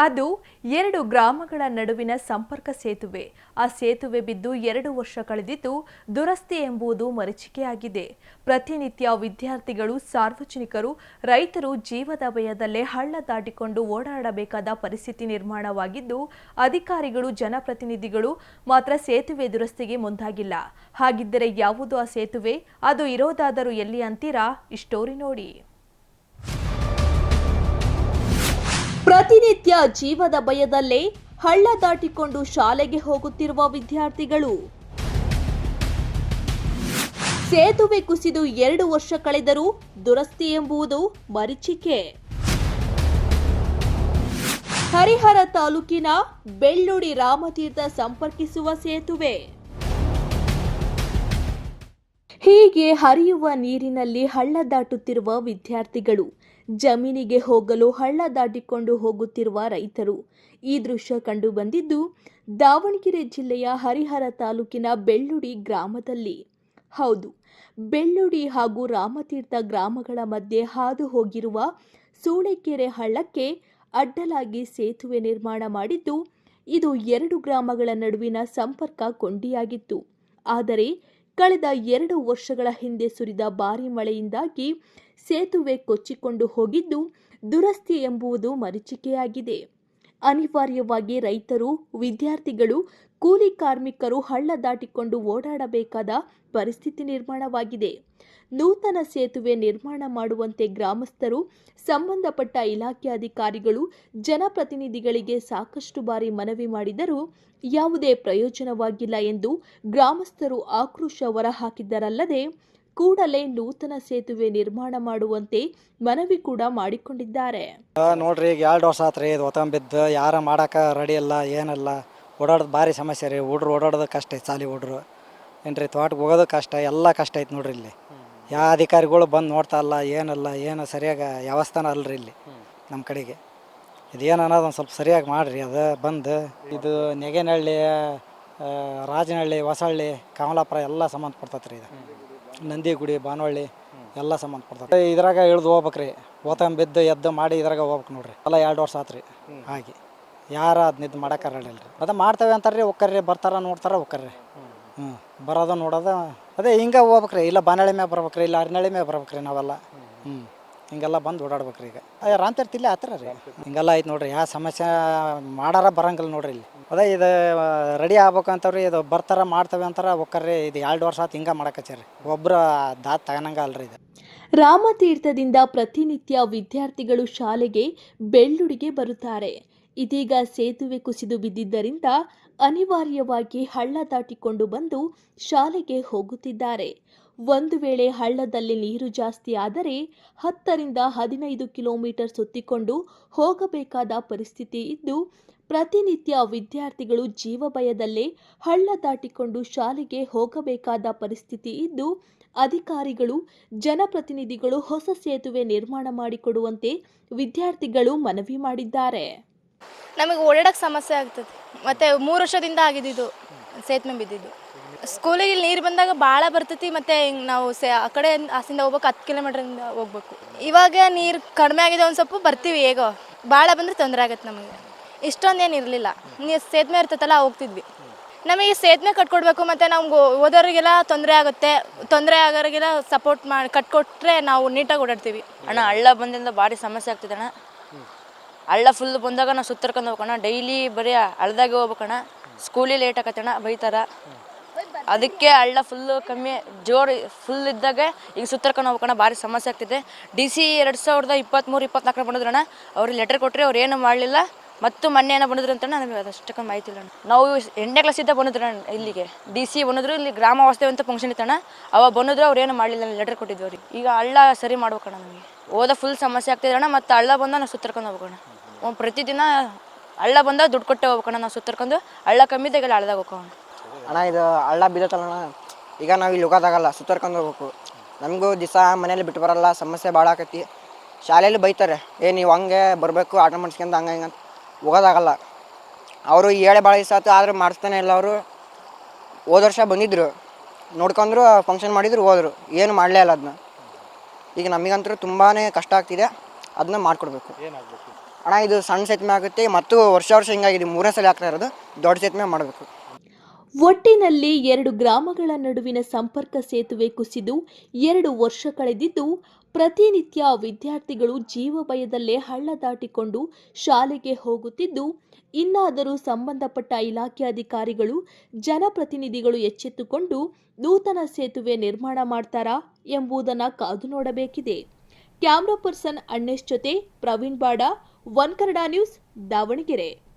ಅದು ಎರಡು ಗ್ರಾಮಗಳ ನಡುವಿನ ಸಂಪರ್ಕ ಸೇತುವೆ. ಆ ಸೇತುವೆ ಬಿದ್ದು ಎರಡು ವರ್ಷ ಕಳೆದಿದ್ದು ದುರಸ್ತಿ ಎಂಬುದು ಮರೀಚಿಕೆಯಾಗಿದೆ. ಪ್ರತಿನಿತ್ಯ ವಿದ್ಯಾರ್ಥಿಗಳು, ಸಾರ್ವಜನಿಕರು, ರೈತರು ಜೀವದ ಭಯದಲ್ಲೇ ಹಳ್ಳ ದಾಟಿಕೊಂಡು ಓಡಾಡಬೇಕಾದ ಪರಿಸ್ಥಿತಿ ನಿರ್ಮಾಣವಾಗಿದ್ದು, ಅಧಿಕಾರಿಗಳು, ಜನಪ್ರತಿನಿಧಿಗಳು ಮಾತ್ರ ಸೇತುವೆ ದುರಸ್ತಿಗೆ ಮುಂದಾಗಿಲ್ಲ. ಹಾಗಿದ್ದರೆ ಯಾವುದು ಆ ಸೇತುವೆ? ಅದು ಇರೋದಾದರೂ ಎಲ್ಲಿ ಅಂತೀರಾ? ಈ ನೋಡಿ. ಪ್ರತಿನಿತ್ಯ ಜೀವದ ಭಯದಲ್ಲೇ ಹಳ್ಳ ದಾಟಿಕೊಂಡು ಶಾಲೆಗೆ ಹೋಗುತ್ತಿರುವ ವಿದ್ಯಾರ್ಥಿಗಳು. ಸೇತುವೆ ಕುಸಿದು ಎರಡು ವರ್ಷ ಕಳೆದರೂ ದುರಸ್ತಿ ಎಂಬುದು ಮರೀಚಿಕೆ. ಹರಿಹರ ತಾಲೂಕಿನ ಬೆಳ್ಳುಡಿ ರಾಮತೀರ್ಥ ಸಂಪರ್ಕಿಸುವ ಸೇತುವೆ. ಹೀಗೆ ಹರಿಯುವ ನೀರಿನಲ್ಲಿ ಹಳ್ಳ ದಾಟುತ್ತಿರುವ ವಿದ್ಯಾರ್ಥಿಗಳು. ಜಮೀನಿಗೆ ಹೋಗಲು ಹಳ್ಳ ದಾಟಿಕೊಂಡು ಹೋಗುತ್ತಿರುವ ರೈತರು. ಈ ದೃಶ್ಯ ಕಂಡು ಬಂದಿದ್ದು ದಾವಣಗೆರೆ ಜಿಲ್ಲೆಯ ಹರಿಹರ ತಾಲೂಕಿನ ಬೆಳ್ಳುಡಿ ಗ್ರಾಮದಲ್ಲಿ. ಹೌದು, ಬೆಳ್ಳುಡಿ ಹಾಗೂ ರಾಮತೀರ್ಥ ಗ್ರಾಮಗಳ ಮಧ್ಯೆ ಹಾದು ಹೋಗಿರುವ ಸೂಳೆಕೆರೆ ಹಳ್ಳಕ್ಕೆ ಅಡ್ಡಲಾಗಿ ಸೇತುವೆ ನಿರ್ಮಾಣ ಮಾಡಿದ್ದು, ಇದು ಎರಡು ಗ್ರಾಮಗಳ ನಡುವಿನ ಸಂಪರ್ಕ ಕೊಂಡಿಯಾಗಿತ್ತು. ಆದರೆ ಕಳೆದ ಎರಡು ವರ್ಷಗಳ ಹಿಂದೆ ಸುರಿದ ಭಾರಿ ಮಳೆಯಿಂದಾಗಿ ಸೇತುವೆ ಕೊಚ್ಚಿಕೊಂಡು ಹೋಗಿದ್ದು ದುರಸ್ತಿ ಎಂಬುದು ಮರೀಚಿಕೆಯಾಗಿದೆ. ಅನಿವಾರ್ಯವಾಗಿ ರೈತರು, ವಿದ್ಯಾರ್ಥಿಗಳು, ಕೂಲಿ ಕಾರ್ಮಿಕರು ಹಳ್ಳ ದಾಟಿಕೊಂಡು ಓಡಾಡಬೇಕಾದ ಪರಿಸ್ಥಿತಿ ನಿರ್ಮಾಣವಾಗಿದೆ. ನೂತನ ಸೇತುವೆ ನಿರ್ಮಾಣ ಮಾಡುವಂತೆ ಗ್ರಾಮಸ್ಥರು, ಸಂಬಂಧಪಟ್ಟ ಇಲಾಖೆ ಅಧಿಕಾರಿಗಳು, ಜನಪ್ರತಿನಿಧಿಗಳಿಗೆ ಸಾಕಷ್ಟು ಬಾರಿ ಮನವಿ ಮಾಡಿದರೂ ಯಾವುದೇ ಪ್ರಯೋಜನವಾಗಿಲ್ಲ ಎಂದು ಗ್ರಾಮಸ್ಥರು ಆಕ್ರೋಶ ಹೊರಹಾಕಿದ್ದರಲ್ಲದೆ ಕೂಡಲೇ ನೂತನ ಸೇತುವೆ ನಿರ್ಮಾಣ ಮಾಡುವಂತೆ ಮನವಿ ಕೂಡ ಮಾಡಿಕೊಂಡಿದ್ದಾರೆ. ನೋಡ್ರಿ, ಈಗ ಎರಡು ವರ್ಷ ಆತ್ರಿ, ಇದು ಒತ್ತಂಬ ಬಿದ್ದು, ಯಾರ ಮಾಡಕ್ಕೆ ರೆಡಿ ಇಲ್ಲ, ಏನಲ್ಲ. ಓಡಾಡೋದು ಭಾರಿ ಸಮಸ್ಯೆ ರೀ, ಹುಡ್ರು ಓಡಾಡೋದು ಕಷ್ಟ ಐತೆ ಸಾಲಿ ಹುಡ್ರು. ಏನ್ರಿ ತೋಟಕ್ಕೆ ಹೋಗೋದು ಕಷ್ಟ, ಎಲ್ಲ ಕಷ್ಟ ಐತೆ ನೋಡ್ರಿ ಇಲ್ಲಿ. ಯಾವ ಅಧಿಕಾರಿಗಳು ಬಂದು ನೋಡ್ತಾ ಇಲ್ಲ, ಏನಲ್ಲ, ಏನು ಸರಿಯಾಗಿ ವ್ಯವಸ್ಥಾನ ಅಲ್ರಿ ಇಲ್ಲಿ ನಮ್ಮ ಕಡೆಗೆ. ಇದೇನು ಅನ್ನೋದು ಒಂದು ಸ್ವಲ್ಪ ಸರಿಯಾಗಿ ಮಾಡಿರಿ, ಅದು ಬಂದು. ಇದು ನೆಗೆನಹಳ್ಳಿ ರಾಜನಹಳ್ಳಿ ಹೊಸಹಳ್ಳಿ ಕಮಲಾಪುರ ಎಲ್ಲ ಸಂಬಂಧಪಡ್ತತ್ರಿ ಇದು. ನಂದಿಗುಡಿ ಬಾನವಳ್ಳಿ ಎಲ್ಲ ಸಂಬಂಧಪಡ್ತದೆ ಇದ್ರಾಗ ಇಳ್ದು ಹೋಗ್ಬೇಕ್ರಿ. ಓತಂ ಬಿದ್ದು ಎದ್ದು ಮಾಡಿ ಇದ್ರಾಗ ಹೋಗ್ಬೇಕು ನೋಡ್ರಿ. ಎಲ್ಲ ಎರಡು ವರ್ಷ ಆತ್ರಿ. ಹಾಗೆ. ಯಾರ ಅದು ನಿದ್ದು ಮಾಡಕ್ಕೆ ರೀ ಅದ ಮಾಡ್ತೇವೆ ಅಂತಾರ್ರಿ ಒಕ್ಕರ್ರಿ ಬರ್ತಾರ ನೋಡ್ತಾರ ಒಕ್ಕರ್ರಿ. ಹ್ಞೂ ಬರೋದು ನೋಡೋದು. ಅದೇ ಹಿಂಗೆ ಹೋಗ್ಬೇಕ್ರಿ. ಇಲ್ಲ ಬಾನಳ್ಳಿ ಮ್ಯಾಗ ಬರ್ಬೇಕ್ರಿ ಇಲ್ಲ ಅರನಹಳ್ಳಿ ಮ್ಯಾಗ ಬರ್ಬೇಕ್ರಿ ನಾವೆಲ್ಲ. ಹ್ಞೂ ಹಿಂಗೆಲ್ಲ ಬಂದು ಓಡಾಡ್ಬೇಕ್ರಿ ಈಗ. ಅಯ್ಯ ಆ ಥರ ರೀ ಹಿಂಗೆಲ್ಲ ಐತೆ ನೋಡ್ರಿ ಯಾವ ಸಮಸ್ಯೆ ಮಾಡಾರ ಬರಂಗಿಲ್ಲ ನೋಡ್ರಿ ಇಲ್ಲಿ. ಅದೇ ಇದು ರೆಡಿ ಆಗ್ಬೇಕಂತವ್ರಿ ಇದು ಬರ್ತಾರ ಮಾಡ್ತವೆ ಅಂತಾರ, ಒಕ್ಕರ್ರಿ ಇದು ಎರಡು ವರ್ಷ ಆತು ಹಿಂಗೆ ಮಾಡಕತ್ತೀರಿ ಒಬ್ಬರು ದಾತ್ ತಗೊಳಂಗ ಅಲ್ರಿ ಇದು. ರಾಮತೀರ್ಥದಿಂದ ಪ್ರತಿನಿತ್ಯ ವಿದ್ಯಾರ್ಥಿಗಳು ಶಾಲೆಗೆ ಬೆಳ್ಳುಡಿಗೆ ಬರುತ್ತಾರೆ. ಇದೀಗ ಸೇತುವೆ ಕುಸಿದು ಬಿದ್ದಿದ್ದರಿಂದ ಅನಿವಾರ್ಯವಾಗಿ ಹಳ್ಳ ದಾಟಿಕೊಂಡು ಬಂದು ಶಾಲೆಗೆ ಹೋಗುತ್ತಿದ್ದಾರೆ. ಒಂದು ವೇಳೆ ಹಳ್ಳದಲ್ಲಿ ನೀರು ಜಾಸ್ತಿ ಆದರೆ ಹತ್ತರಿಂದ ಹದಿನೈದು ಕಿಲೋಮೀಟರ್ ಸುತ್ತಿಕೊಂಡು ಹೋಗಬೇಕಾದ ಪರಿಸ್ಥಿತಿ ಇದ್ದು, ಪ್ರತಿನಿತ್ಯ ವಿದ್ಯಾರ್ಥಿಗಳು ಜೀವ ಭಯದಲ್ಲೇ ಹಳ್ಳ ದಾಟಿಕೊಂಡು ಶಾಲೆಗೆ ಹೋಗಬೇಕಾದ ಪರಿಸ್ಥಿತಿ ಇದ್ದು, ಅಧಿಕಾರಿಗಳು, ಜನಪ್ರತಿನಿಧಿಗಳು ಹೊಸ ಸೇತುವೆ ನಿರ್ಮಾಣ ಮಾಡಿಕೊಡುವಂತೆ ವಿದ್ಯಾರ್ಥಿಗಳು ಮನವಿ ಮಾಡಿದ್ದಾರೆ. ನಮಗೆ ಓಡಾಡಕ್ಕೆ ಸಮಸ್ಯೆ ಆಗ್ತದೆ. ಮತ್ತೆ ಮೂರು ವರ್ಷದಿಂದ ಆಗಿದ್ದು ಸೇತುವೆ ಬಿದ್ದಿದ್ದು. ಸ್ಕೂಲಿಗೆ ನೀರು ಬಂದಾಗ ಭಾಳ ಬರ್ತೈತಿ, ಮತ್ತು ಹಿಂಗೆ ನಾವು ಸೆ ಆ ಕಡೆ ಆಸಿಂದ ಹೋಗ್ಬೇಕು, ಹತ್ತು ಕಿಲೋಮೀಟ್ರಿಂದ ಹೋಗ್ಬೇಕು. ಇವಾಗ ನೀರು ಕಡಿಮೆ ಆಗಿದೆ ಒಂದು ಸ್ವಲ್ಪ ಬರ್ತೀವಿ ಹೇಗೋ. ಭಾಳ ಬಂದರೆ ತೊಂದರೆ ಆಗುತ್ತೆ ನಮಗೆ. ಇಷ್ಟೊಂದೇನು ಇರಲಿಲ್ಲ. ನೀರು ಸೇತುವೆ ಇರ್ತೈತಲ್ಲ, ಹೋಗ್ತಿದ್ವಿ. ನಮಗೆ ಸೇತುವೆ ಕಟ್ಕೊಡ್ಬೇಕು, ಮತ್ತು ನಮ್ಗೆ ಓದೋರಿಗೆಲ್ಲ ತೊಂದರೆ ಆಗುತ್ತೆ. ತೊಂದರೆ ಆಗೋರಿಗೆಲ್ಲ ಸಪೋರ್ಟ್ ಮಾಡಿ ಕಟ್ಕೊಟ್ರೆ ನಾವು ನೀಟಾಗಿ ಓಡಾಡ್ತೀವಿ. ಅಣ್ಣ, ಹಳ್ಳ ಬಂದಿಂದ ಭಾರಿ ಸಮಸ್ಯೆ ಆಗ್ತಿದೆ ಅಣ್ಣ. ಹಳ್ಳ ಫುಲ್ ಬಂದಾಗ ನಾವು ಸುತ್ತರ್ಕೊಂಡು ಹೋಗೋಣ ಡೈಲಿ ಬರೀ ಹಳ್ದಾಗೆ ಹೋಗ್ಬೇಕಣ್ಣ ಸ್ಕೂಲಿಗೆ ಲೇಟ್ ಆಗತ್ತಣ್ಣ ಬೈತಾರ. ಅದಕ್ಕೆ ಹಳ್ಳ ಫುಲ್ಲು ಕಮ್ಮಿ, ಜೋರು ಫುಲ್ ಇದ್ದಾಗ ಈಗ ಸುತ್ತರ್ಕೊಂಡು ಹೋಗ್ಬೇಕಣ್ಣ, ಭಾರಿ ಸಮಸ್ಯೆ ಆಗ್ತಿದೆ. ಡಿ ಸಿ ಎರಡು ಸಾವಿರದ ಇಪ್ಪತ್ತ್ಮೂರು ಇಪ್ಪತ್ನಾಲ್ಕರ ಬಂದಿದ್ರಣ್ಣ. ಅವ್ರಿಗೆ ಲೆಟರ್ ಕೊಟ್ಟರೆ ಅವ್ರು ಏನು ಮಾಡಲಿಲ್ಲ. ಮತ್ತು ಮೊನ್ನೆ ಏನೋ ಬಂದಿದ್ರು ಅಂತ ನಮಗೆ ಅದಷ್ಟಕ್ಕೊಂದು ಮಾಹಿತಿ ಇಲ್ಲ. ನಾವು ಎಂಟನೇ ಕ್ಲಾಸಿಂದ ಬಂದಿದ್ರು ಇಲ್ಲಿಗೆ. ಡಿ ಸಿ ಬಂದಿದ್ರು, ಇಲ್ಲಿ ಗ್ರಾಮ ವಾಸ್ತವ್ಯ ಅಂತ ಫಂಕ್ಷನ್ ಇತ್ತಣ್ಣ. ಅವಾಗ ಬಂದಿದ್ರು, ಅವ್ರು ಏನು ಮಾಡಲಿಲ್ಲ ಲೆಟರ್ ಕೊಟ್ಟಿದ್ವಿ ಅವ್ರಿಗೆ. ಈಗ ಹಳ್ಳ ಸರಿ ಮಾಡ್ಬೇಕಣ್ಣ ನಮಗೆ. ಓದ ಫುಲ್ ಸಮಸ್ಯೆ ಆಗ್ತಿದೆ ಅಣ್ಣ ಮತ್ತು ಹಳ್ಳ ಬಂದ ನಾವು ಸುತ್ತರ್ಕೊಂಡು ಒಂದು ಪ್ರತಿದಿನ ಹಳ್ಳ ಬಂದಾಗ ದುಡ್ಡು ಕೊಟ್ಟೆ ಹೋಗ್ಬೇಕಣ್ಣ ನಾವು ಸುತ್ತರ್ಕೊಂಡು. ಹಳ್ಳ ಕಮ್ಮಿ ಇದ್ದಾಗ ಹಳ್ಳದಾಗ ಹೋಗೋಣ ಅಣ್ಣ ಇದು ಹಳ್ಳ ಬಿದ್ದತ್ತಲ್ಲ ಈಗ ನಾವು ಇಲ್ಲಿ ಹೋಗೋದಾಗಲ್ಲ ಸುತ್ತರ್ಕೊಂಡು ಹೋಗ್ಬೇಕು. ನಮಗೂ ದಿವಸ ಮನೇಲಿ ಬಿಟ್ಟು ಬರಲ್ಲ ಸಮಸ್ಯೆ ಭಾಳ ಆಕತಿ. ಶಾಲೆಯಲ್ಲಿ ಬೈತಾರೆ ಏ ನೀವು ಹಂಗೆ ಬರಬೇಕು ಆಟ ಮಾಡಿಸ್ಕೊಂಡು ಹಂಗೆ ಹಿಂಗೆ ಅಂತ. ಹೋಗೋದಾಗಲ್ಲ. ಅವರು ಏಳೆ ಭಾಳ ದಿವಸ ಆಯ್ತು ಆದರೂ ಮಾಡಿಸ್ತಾನೆ ಇಲ್ಲ ಅವರು. ಹೋದ ವರ್ಷ ಬಂದಿದ್ದರು ನೋಡ್ಕೊಂಡ್ರು ಫಂಕ್ಷನ್ ಮಾಡಿದ್ರು ಹೋದರು. ಏನು ಮಾಡಲೇ ಇಲ್ಲ ಅದನ್ನ ಈಗ ನಮಗಂತೂ ತುಂಬಾ ಕಷ್ಟ ಆಗ್ತಿದೆ ಅದನ್ನ ಮಾಡಿಕೊಡ್ಬೇಕು. ಅಣ್ಣ ಇದು ಸಣ್ಣ ಸೇತುವೆ ಆಗುತ್ತೆ ಮತ್ತು ವರ್ಷ ವರ್ಷ ಹಿಂಗಾಗಿದೆ ಮೂರನೇ ಸಲ ಆಗ್ತಾ ಇರೋದು ದೊಡ್ಡ ಸೇತುವೆ ಮಾಡಬೇಕು. ಒಟ್ಟಿನಲ್ಲಿ ಎರಡು ಗ್ರಾಮಗಳ ನಡುವಿನ ಸಂಪರ್ಕ ಸೇತುವೆ ಕುಸಿದು ಎರಡು ವರ್ಷ ಕಳೆದಿದ್ದು, ಪ್ರತಿನಿತ್ಯ ವಿದ್ಯಾರ್ಥಿಗಳು ಜೀವ ಭಯದಲ್ಲೇ ಹಳ್ಳ ದಾಟಿಕೊಂಡು ಶಾಲೆಗೆ ಹೋಗುತ್ತಿದ್ದು, ಇನ್ನಾದರೂ ಸಂಬಂಧಪಟ್ಟ ಇಲಾಖೆ ಅಧಿಕಾರಿಗಳು, ಜನಪ್ರತಿನಿಧಿಗಳು ಎಚ್ಚೆತ್ತುಕೊಂಡು ನೂತನ ಸೇತುವೆ ನಿರ್ಮಾಣ ಮಾಡ್ತಾರಾ ಎಂಬುದನ್ನು ಕಾದು ನೋಡಬೇಕಿದೆ. ಕ್ಯಾಮ್ರಾ ಪರ್ಸನ್ ಅಣ್ಣೇಶ್ ಜೊತೆ ಪ್ರವೀಣ್ ಬಾಡ, ಒನ್ ಕನ್ನಡ ನ್ಯೂಸ್ ದಾವಣಗೆರೆ.